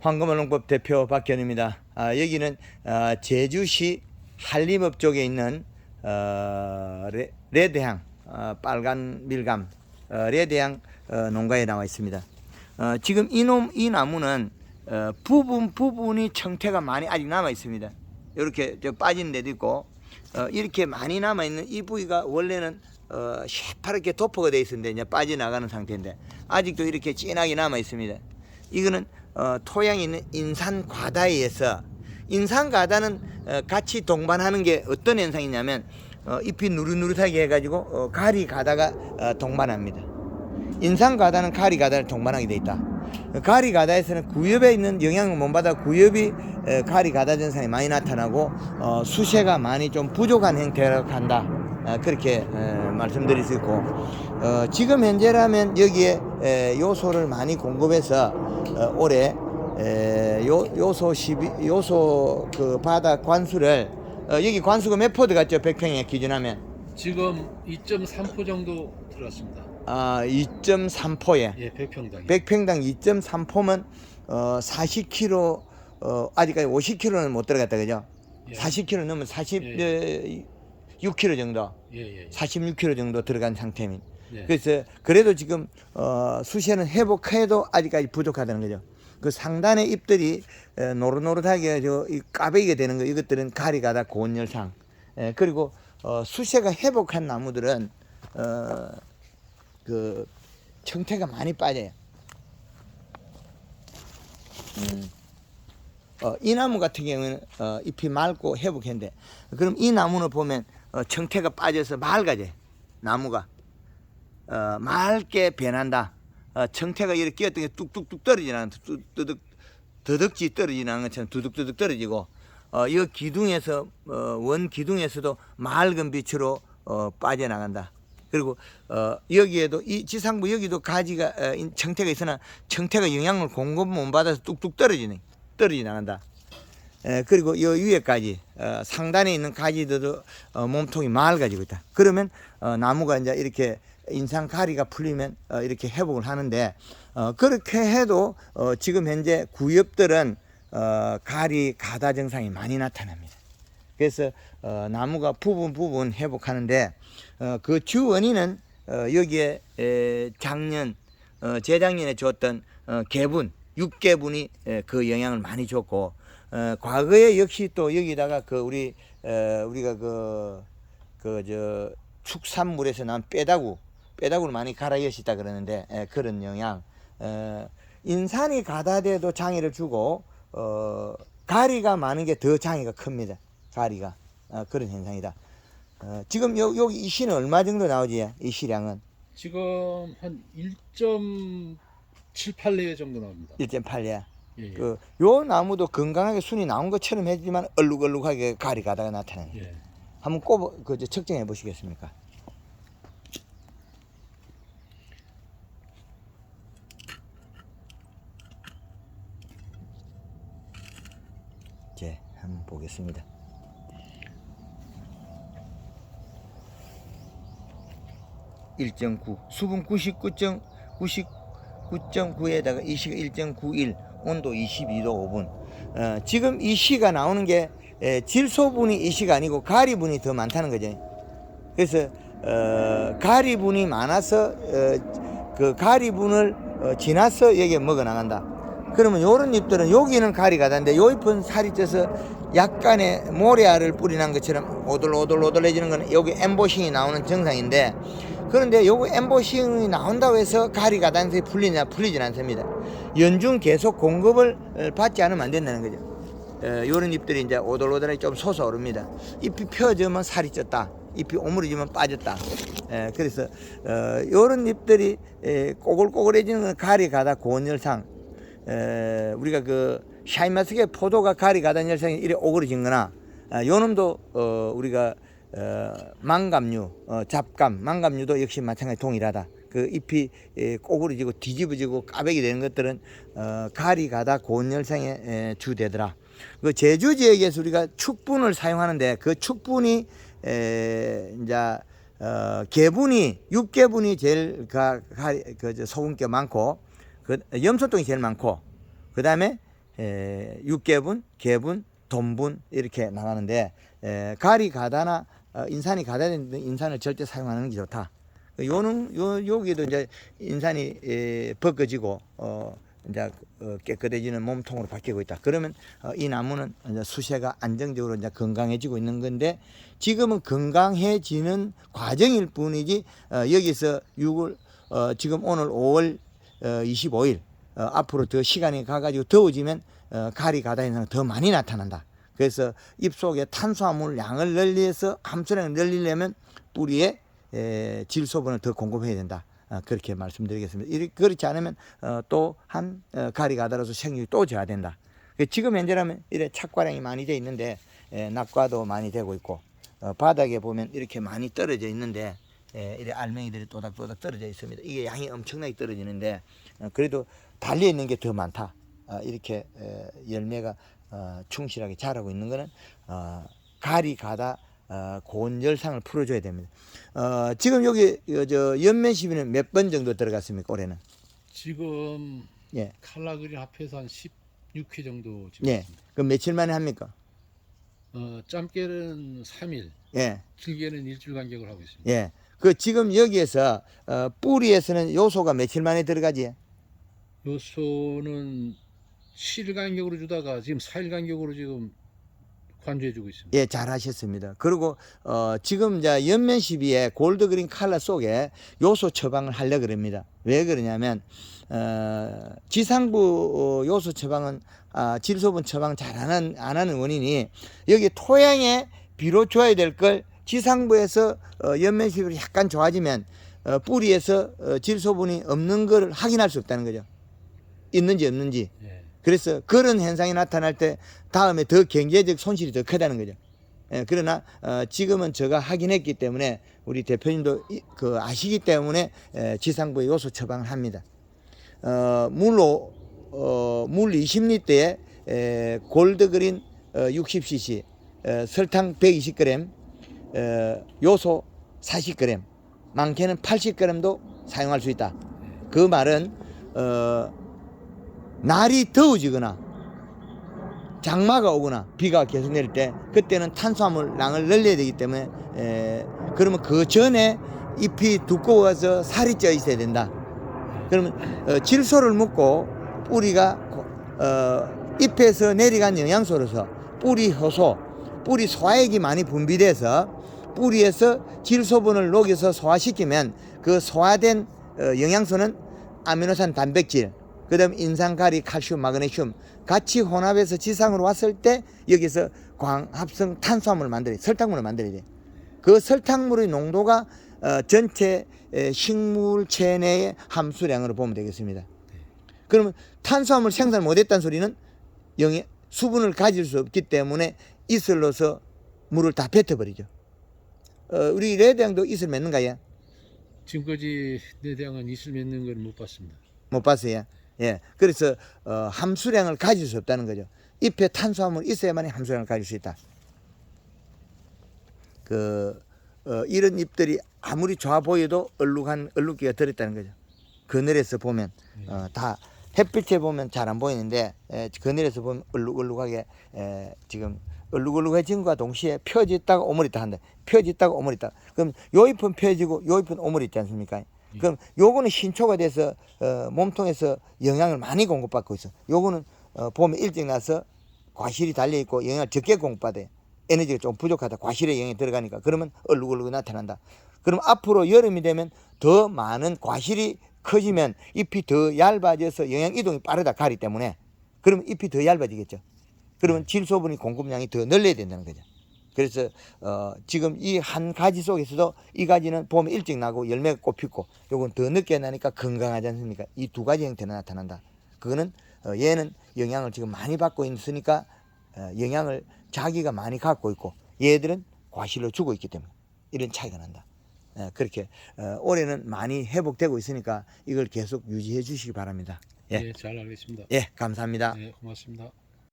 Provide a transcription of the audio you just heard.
황금어농법 대표 박현입니다. 아, 여기는 아, 제주시 한림읍 쪽에 있는 어, 레, 레드향 어, 빨간 밀감 어, 레드향 어, 농가에 나와 있습니다. 어, 지금 이놈 이 나무는 어, 부분 부분이 청태가 많이 아직 남아 있습니다. 이렇게 저 빠진 데도 있고 어, 이렇게 많이 남아 있는 이 부위가 원래는 어, 새파랗게 도포가 돼 있었는데 이제 빠져나가는 상태인데 아직도 이렇게 진하게 남아 있습니다. 이거는 어, 토양이 있는 인산 과다에서 인산 과다는 어, 같이 동반하는 게 어떤 현상이냐면 어, 잎이 누릇누릇하게 해가지고 어, 가리 가다가 어, 동반합니다. 인산 가다는 가리 가다를 동반하게 돼 있다. 가리 가다에서는 구엽에 있는 영향을 못 받아 구엽이 에, 가리 가다 증상이 많이 나타나고 어, 수세가 많이 좀 부족한 형태로 간다. 어, 그렇게 에, 말씀드릴 수 있고 어, 지금 현재라면 여기에 에, 요소를 많이 공급해서 어, 올해 요, 요소 12, 요소 그 바다 관수를 어, 여기 관수가 몇 포드 같죠? 100평에 기준하면 지금 2.3포 정도 들어갔습니다. 아, 2.3포에 예, 100평당. 100평당 2.3포면 어 40kg 어 아직까지 50kg는 못 들어갔다 그죠? 예. 40kg 넘으면 46kg 정도, 예, 예. 예. 46kg 정도 들어간 상태입니다. 예. 그래서 그래도 지금 어 수시는 회복해도 아직까지 부족하다는 거죠. 그 상단의 잎들이 에, 노릇노릇하게 저이 까베기가 되는 거 이것들은 가리가 다 고온 열상. 에, 그리고 어 수세가 회복한 나무들은 어 그 청태가 많이 빠져요. 음. 어, 이 나무 같은 경우는 어, 잎이 맑고 회복했는데 그럼 이 나무는 보면 어, 청태가 빠져서 맑아져 나무가 어, 맑게 변한다. 어, 청태가 이렇게 끼었던 게 뚝뚝뚝 떨어지는 뚜둑 더덕지 떨어지는 것처럼 두둑두둑 떨어지고 어, 이 기둥에서 어, 원 기둥에서도 맑은 빛으로 어, 빠져나간다. 그리고 어, 여기에도 이 지상부 여기도 가지가 어, 이 청태가 있으나 청태가 영양을 공급 못 받아서 뚝뚝 떨어지네 떨어지 나간다. 에, 그리고 이 위에까지 어, 상단에 있는 가지들도 어, 몸통이 맑아지고 있다. 그러면 어, 나무가 이제 이렇게 인상 가리가 풀리면 어, 이렇게 회복을 하는데 어, 그렇게 해도 어, 지금 현재 구엽들은 어, 가리 가다 증상이 많이 나타납니다. 그래서 어, 나무가 부분 부분 회복하는데 어, 그주 원인은 어, 여기에 에, 작년 어, 재작년에 줬던 어, 개분 육개분이 에, 그 영향을 많이 줬고 어, 과거에 역시 또 여기다가 그 우리 어, 우리가 그 그 저 축산물에서 난 빼다구 빼다구를 많이 갈아 여시다 그러는데 에, 그런 영향 어, 인산이 가다돼도 장애를 주고 어, 가리가 많은 게 더 장애가 큽니다. 가리가 어, 그런 현상이다. 어, 지금 요, 여기 이 시는 얼마 정도 나오지? 이 시량은 지금 한 1.78레 정도 나옵니다. 1.8례. 예, 예. 그 요 나무도 건강하게 순이 나온 것처럼 해지만 얼룩얼룩하게 가리 가다가 나타나요. 예. 한번 꼽아 그 측정해 보시겠습니까? 이제 한번 보겠습니다. (1.9) 수분 (99.) (99.9에다가) 이 시가 (1.91) 온도 (22도 5분) 어, 지금 이 시가 나오는 게 에, 질소분이 이 시가 아니고 가리분이 더 많다는 거죠. 그래서 어, 가리분이 많아서 어, 그 가리분을 어, 지나서 여기에 먹어 나간다. 그러면 요런 잎들은 여기는 가리가 다는데 요 잎은 살이 쪄서 약간의 모래알을 뿌리난 것처럼 오돌오돌오돌해지는 거는 여기 엠보싱이 나오는 정상인데 그런데 요거 엠보싱이 나온다고 해서 가리가 단서 풀리냐 풀리진 않습니다. 연중 계속 공급을 어, 받지 않으면 안 된다는 거죠. 어, 요런 잎들이 이제 오돌오돌하게 좀 솟아오릅니다. 잎이 펴지면 살이 쪘다. 잎이 오므려지면 빠졌다. 에, 그래서 어, 요런 잎들이 에, 꼬글꼬글해지는 건 가리 가다 고온열상. 에, 우리가 그 샤인마스의 포도가 가리 가다 열상이 이래 오그러진 거나 아, 요 놈도 어, 우리가 어, 망감류, 어, 잡감, 망감류도 역시 마찬가지 동일하다. 그 잎이 에, 꼬그러지고 뒤집어지고 까백이 되는 것들은 어, 가리 가다 고온열상에 에, 주되더라. 그 제주 지역에서 우리가 축분을 사용하는데 그 축분이 에, 이제 어, 개분이 육개분이 제일 가, 가, 그 저, 소금기 많고 그 염소똥이 제일 많고 그 다음에 에, 육개분, 개분, 돈분 이렇게 나가는데 에, 가리 가다나 어, 인산이 가다된 인산을 절대 사용하는 게 좋다. 요는 요 여기도 이제 인산이 에, 벗겨지고 어 이제 어, 깨끗해지는 몸통으로 바뀌고 있다. 그러면 어, 이 나무는 이제 수세가 안정적으로 이제 건강해지고 있는 건데 지금은 건강해지는 과정일 뿐이지 어, 여기서 6월 어, 지금 오늘 5월 어, 25일 어, 앞으로 더 시간이 가가지고 더워지면 어, 가리 가다 현상이 더 많이 나타난다. 그래서 잎 속에 탄수화물 양을 늘려서 함수량을 늘리려면 뿌리에 에, 질소분을 더 공급해야 된다. 어, 그렇게 말씀드리겠습니다. 이렇게 그렇지 않으면 어, 또한 어, 가리 가다라서 생육이 또 져야 된다. 그 지금 현재라면 이래 착과량이 많이 돼 있는데 에, 낙과도 많이 되고 있고 어, 바닥에 보면 이렇게 많이 떨어져 있는데 에, 이래 알맹이들이 또닥또닥 떨어져 있습니다. 이게 양이 엄청나게 떨어지는데 어, 그래도 달려 있는 게 더 많다. 어, 이렇게 에, 열매가 어, 충실하게 자라고 있는 거는 어, 가리 가다 어, 고온 열상을 풀어줘야 됩니다. 어, 지금 여기 어, 저 연면 시비는 몇 번 정도 들어갔습니까 올해는? 지금 예, 칼라그린 합해서 한 16회 정도 지금 예. 그럼 며칠 만에 합니까? 어, 짬깨는 3일, 예, 길게는 일주일 간격을 하고 있습니다. 예. 그 지금 여기에서 어, 뿌리에서는 요소가 며칠 만에 들어가지? 요소는 7일 간격으로 주다가 지금 4일 간격으로 지금 관주해주고 있습니다. 예, 잘하셨습니다. 그리고 어, 지금 이제 연면 시비에 골드 그린 칼라 속에 요소 처방을 하려 그럽니다. 왜 그러냐면 어, 지상부 어, 요소 처방은 아, 질소분 처방 잘안 하는, 안 하는 원인이 여기 토양에 비료 줘야 될 걸 지상부에서 어, 연면 시비로 약간 좋아지면 어, 뿌리에서 어, 질소분이 없는 걸 확인할 수 없다는 거죠. 있는지 없는지. 예. 그래서 그런 현상이 나타날 때 다음에 더 경제적 손실이 더 크다는 거죠. 예, 그러나 어, 지금은 제가 확인했기 때문에 우리 대표님도 이- 그 아시기 때문에 에, 지상부에 요소 처방을 합니다. 어, 물로 어, 물 20리터에 에, 골드그린 어, 60cc, 어, 설탕 120g, 어, 요소 40g, 많게는 80g도 사용할 수 있다. 그 말은 어, 날이 더워지거나 장마가 오거나 비가 계속 내릴 때 그때는 탄수화물 량을 늘려야 되기 때문에 에, 그러면 그 전에 잎이 두꺼워서 살이 쪄 있어야 된다. 그러면 어, 질소를 묻고 뿌리가 고- 어, 잎에서 내려간 영양소로서 뿌리 효소, 뿌리 소화액이 많이 분비돼서 뿌리에서 질소분을 녹여서 소화시키면 그 소화된 어, 영양소는 아미노산 단백질, 그 다음 인산가리, 칼슘, 마그네슘 같이 혼합해서 지상으로 왔을 때 여기서 광합성 탄수화물을 만들어 설탕물을 만들어야 돼. 그 설탕물의 농도가 어, 전체 에, 식물 체 내의 함수량으로 보면 되겠습니다. 그러면 탄수화물 생산 못했다는 소리는 영양 수분을 가질 수 없기 때문에 이슬로서 물을 다 뱉어버리죠. 어, 우리 레드양도 이슬 맺는가요? 지금까지 내 대항은 이슬 맺는 걸 못 봤습니다. 못 봤어요. 예. 그래서 어, 함수량을 가질 수 없다는 거죠. 잎에 탄수화물 있어야만이 함수량을 가질 수 있다. 그 어, 이런 잎들이 아무리 좋아 보여도 얼룩한 얼룩기가 들었다는 거죠. 그늘에서 보면 어, 다 햇빛에 보면 잘 안 보이는데 에, 그늘에서 보면 얼룩얼룩하게 에, 지금 얼룩얼룩해진 것과 동시에 펴졌다가 오므리다 한다. 펴졌다가 오므리다. 그럼 요 잎은 펴지고 요 잎은 오므리지 않습니까? 그럼 요거는 신초가 돼서 어, 몸통에서 영양을 많이 공급받고 있어. 요거는 어, 봄에 일찍 나서 과실이 달려 있고 영양을 적게 공급받아요. 에너지가 좀 부족하다. 과실에 영향이 들어가니까 그러면 얼룩얼룩 나타난다. 그럼 앞으로 여름이 되면 더 많은 과실이 커지면 잎이 더 얇아져서 영양 이동이 빠르다 가리 때문에 그러면 잎이 더 얇아지겠죠. 그러면 질소분이 공급량이 더 늘려야 된다는 거죠. 그래서 어, 지금 이 한 가지 속에서도 이 가지는 봄에 일찍 나고 열매가 꽃 피고 요건 더 늦게 나니까 건강하지 않습니까? 이 두 가지 형태로 나타난다. 그거는 어, 얘는 영양을 지금 많이 받고 있으니까 어, 영양을 자기가 많이 갖고 있고 얘들은 과실로 주고 있기 때문에 이런 차이가 난다. 예, 그렇게 어, 올해는 많이 회복되고 있으니까 이걸 계속 유지해 주시기 바랍니다. 예, 예, 잘 알겠습니다. 예, 감사합니다. 네, 고맙습니다.